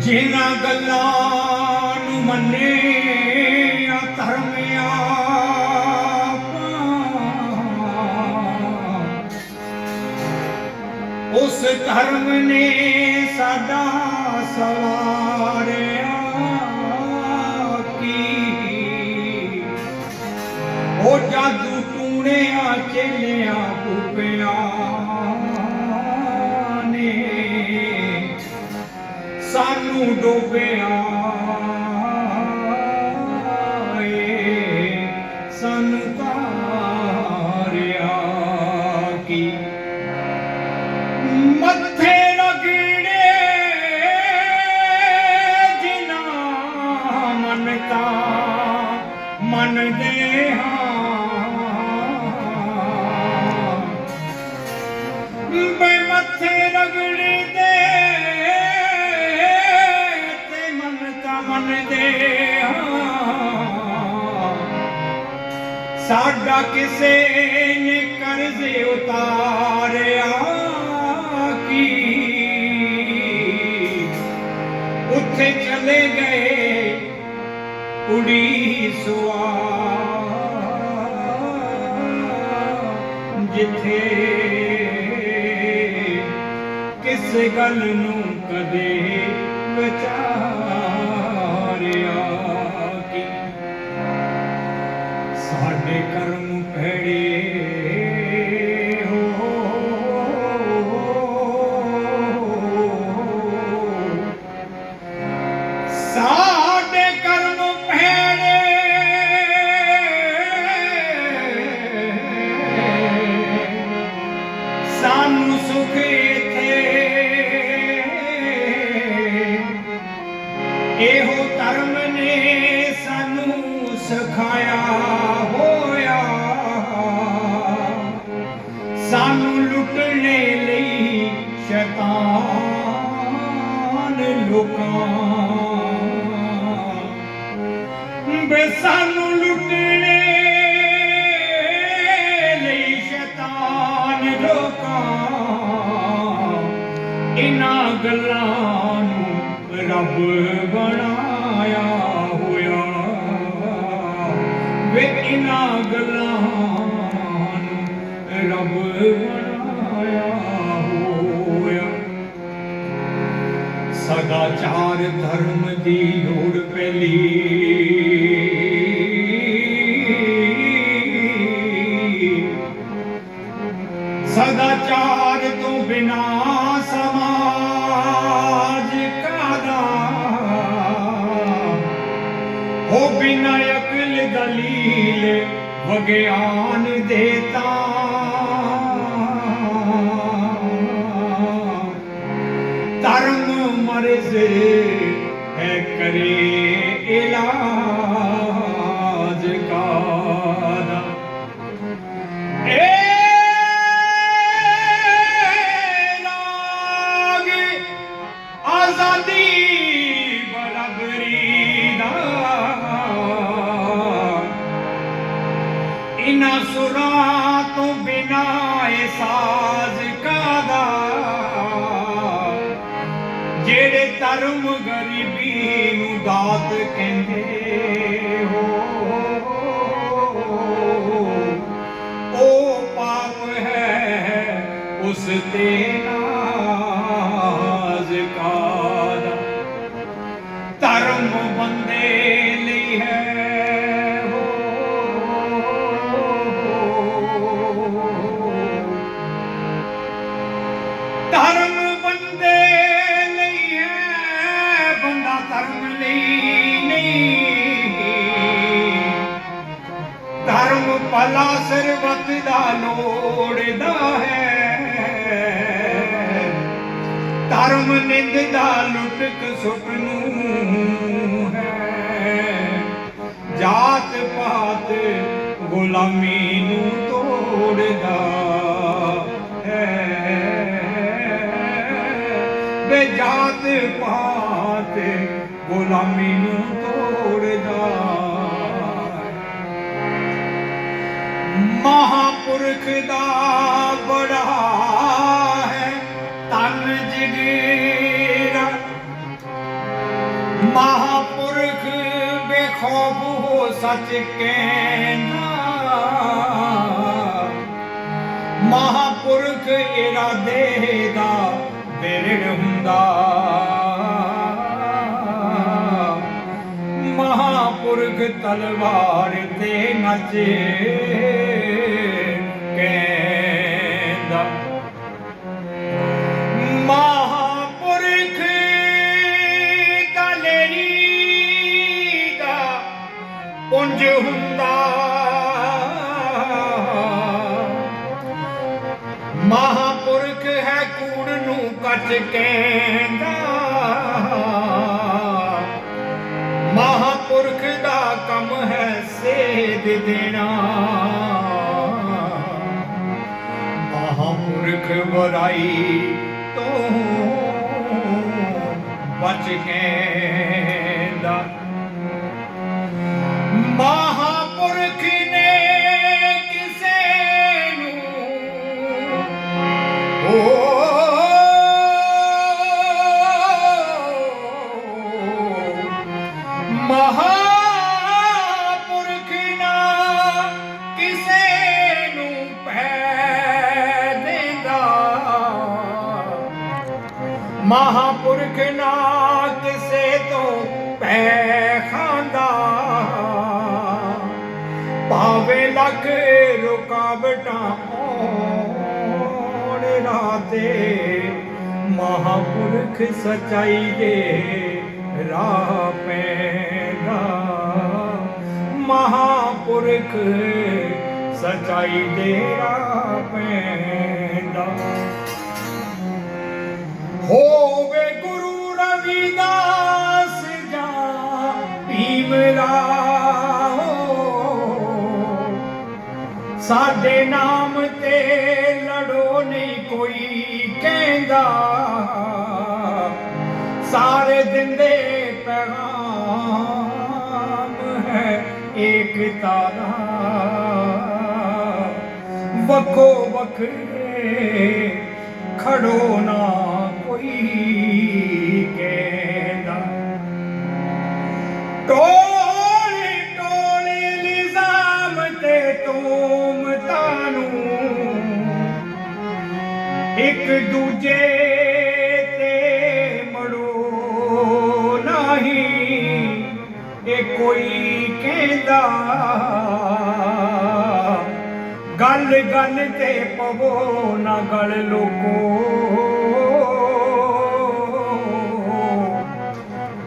ਜਿਨ੍ਹਾਂ ਗੱਲਾਂ ਨੂੰ ਮੰਨੇ ਧਰਮ ਆਪਾ। ਉਸ ਧਰਮ ਨੇ ਸਾਡਾ ਸਵਾਰਿਆ ਕੀ? ਉਹ ਜਾਦੂ ਟੂਣਿਆ ਚੇਲਿਆ ਪੁਪਿਆ ਨੇ ਸਾਨੂੰ ਡੋਬਿਆ। ਸਾਡਾ ਕਿਸੇ ਨੇ ਕਰਜ਼ੇ ਉਤਾਰਿਆ ਕੀ? ਉੱਥੇ ਚਲੇ ਗਏ ਉੜੀ ਸੁਆ ਜਿੱਥੇ ਕਿਸ ਗੱਲ ਨੂੰ ਕਦੇ ਇਹੋ ਧਰਮ ਨੇ ਸਾਨੂੰ ਸਿਖਾਇਆ ਹੋਇਆ? ਸਾਨੂੰ ਲੁੱਟਣੇ ਲਈ ਸ਼ੈਤਾਨ ਲੋਕਾਂ। ਬੇ ਵੇ ਇਨਾਂ ਗੱਲਾਂ ਨੂੰ ਰੱਬ ਬਣਾਇਆ ਹੋਇਆ। ਸਦਾਚਾਰ ਧਰਮ ਦੀ ਲੋੜ ਪਹਿਲੀ ਸਦਾਚਾਰ ਤੋਂ ਬਿਨਾ વગેઆન દેતા. તરંગ મરજે હે કરે ઇલાજ કાદા એ લાગે આઝાદી ਨੂੰ ਕਹਿੰਦੇ ਹੋ। ਉਹ ਪਾਪ ਹੈ ਉਸ ਤੇ ਨਾਜ਼ ਲੋੜਦਾ ਹੈ। ਧਰਮ ਨਿੰਦ ਦਾ ਲੁਟਕ ਸੁਪਨੂ ਹੈ। ਜਾਤ ਪਾਤ ਗੁਲਾਮੀ ਨੂੰ ਤੋੜਦਾ ਹੈ। ਬੇ ਜਾਤ ਪਾਤ ਗੁਲਾਮੀ ਨੂੰ ਤੋੜਦਾ ਮਹਾ ਪੁਰਖ ਦਾ ਬੜਾ ਹੈ ਤਨ ਜਗੀਰਾ। ਮਹਾਪੁਰਖ ਬੇਖੌਫ ਹੋ ਸੱਚ ਕਹਿੰਦਾ। ਮਹਾਪੁਰਖ ਇਰਾਦੇ ਦਾ ਬਿਰੜ ਹੁੰਦਾ। ਮਹਾਪੁਰਖ ਤਲਵਾਰ ਤੇ ਨੱਚੇ। ਕਹਿੰਦਾ ਮਹਾਪੁਰਖ ਦਲੇਰੀ ਦਾ ਪੁੰਜ ਹੁੰਦਾ। ਮਹਾਪੁਰਖ ਹੈ ਕੂੜ ਨੂੰ ਕੱਟ ਕੇ। ਮਹਾਪੁਰਖ ਵਰਾਈ ਤੋਂ ਬਚ ਕਹਿੰਦਾ ਮਹਾਪੁਰਖ ਭਾਵੇਂ ਲੱਖ ਰੁਕਾਵਟਾਂ ਆਉਣ ਰਾਤੇ, ਮਹਾਪੁਰਖ ਸਚਾਈ ਦੇ ਰਾਹ ਪੈਂਦਾ। ਮਹਾਪੁਰਖ ਸਚਾਈ ਦੇ ਰਾਹ ਪੈਂਦਾ। ਹੋਵੇ ਗੁਰੂ ਰਵਿਦਾਸ ਜਾਂ ਭੀਮ ਰਾਓ ਸਾਡੇ ਨਾਮ ਤੇ ਲੜੋ ਨਹੀਂ ਕੋਈ, ਕਹਿੰਦਾ। ਸਾਰੇ ਦਿੰਦੇ ਪੈਗਾਮ ਹੈ ਏਕਤਾ ਦਾ ਵੱਖੋ ਵੱਖਰੇ ਖੜੋ ਨਾ ਕਹਿੰਦਾ ਗੱਲ ਗੱਲ ਤੇ ਪਵੋ ਨਾ ਗਲ ਲੋਕੋ।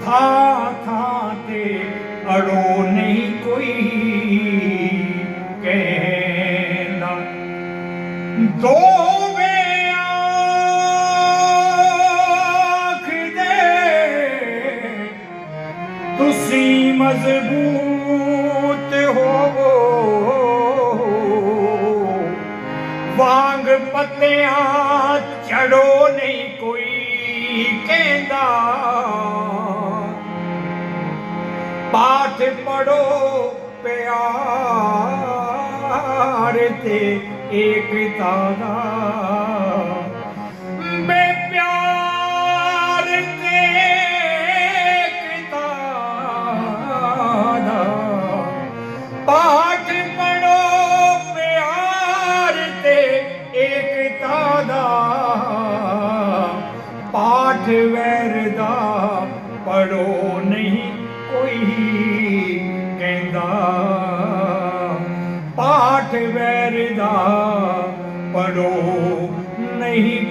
ਥਾਂ ਥਾਂ ਤੇ ਅੜੋ ਨਹੀਂ ਕੋਈ ਕਹਿਣਾ ਦੋਵੇਂ ਆਖਦੇ ਤੁਸੀਂ ਮਜ਼ਬੂਤ ਵਾਂਗ ਚੜੋ ਨਹੀਂ ਕੋਈ ਕਹਿੰਦਾ। ਪਾਠ ਪੜੋ ਪਿਆਰ ਤੇ ਏਕਤਾ ਦਾ। ਪਾਠ ਵੈਰ ਦਾ ਪੜੋ ਨਹੀਂ ਕੋਈ ਕਹਿੰਦਾ। ਪਾਠ ਵੈਰ ਦਾ ਪੜੋ ਨਹੀਂ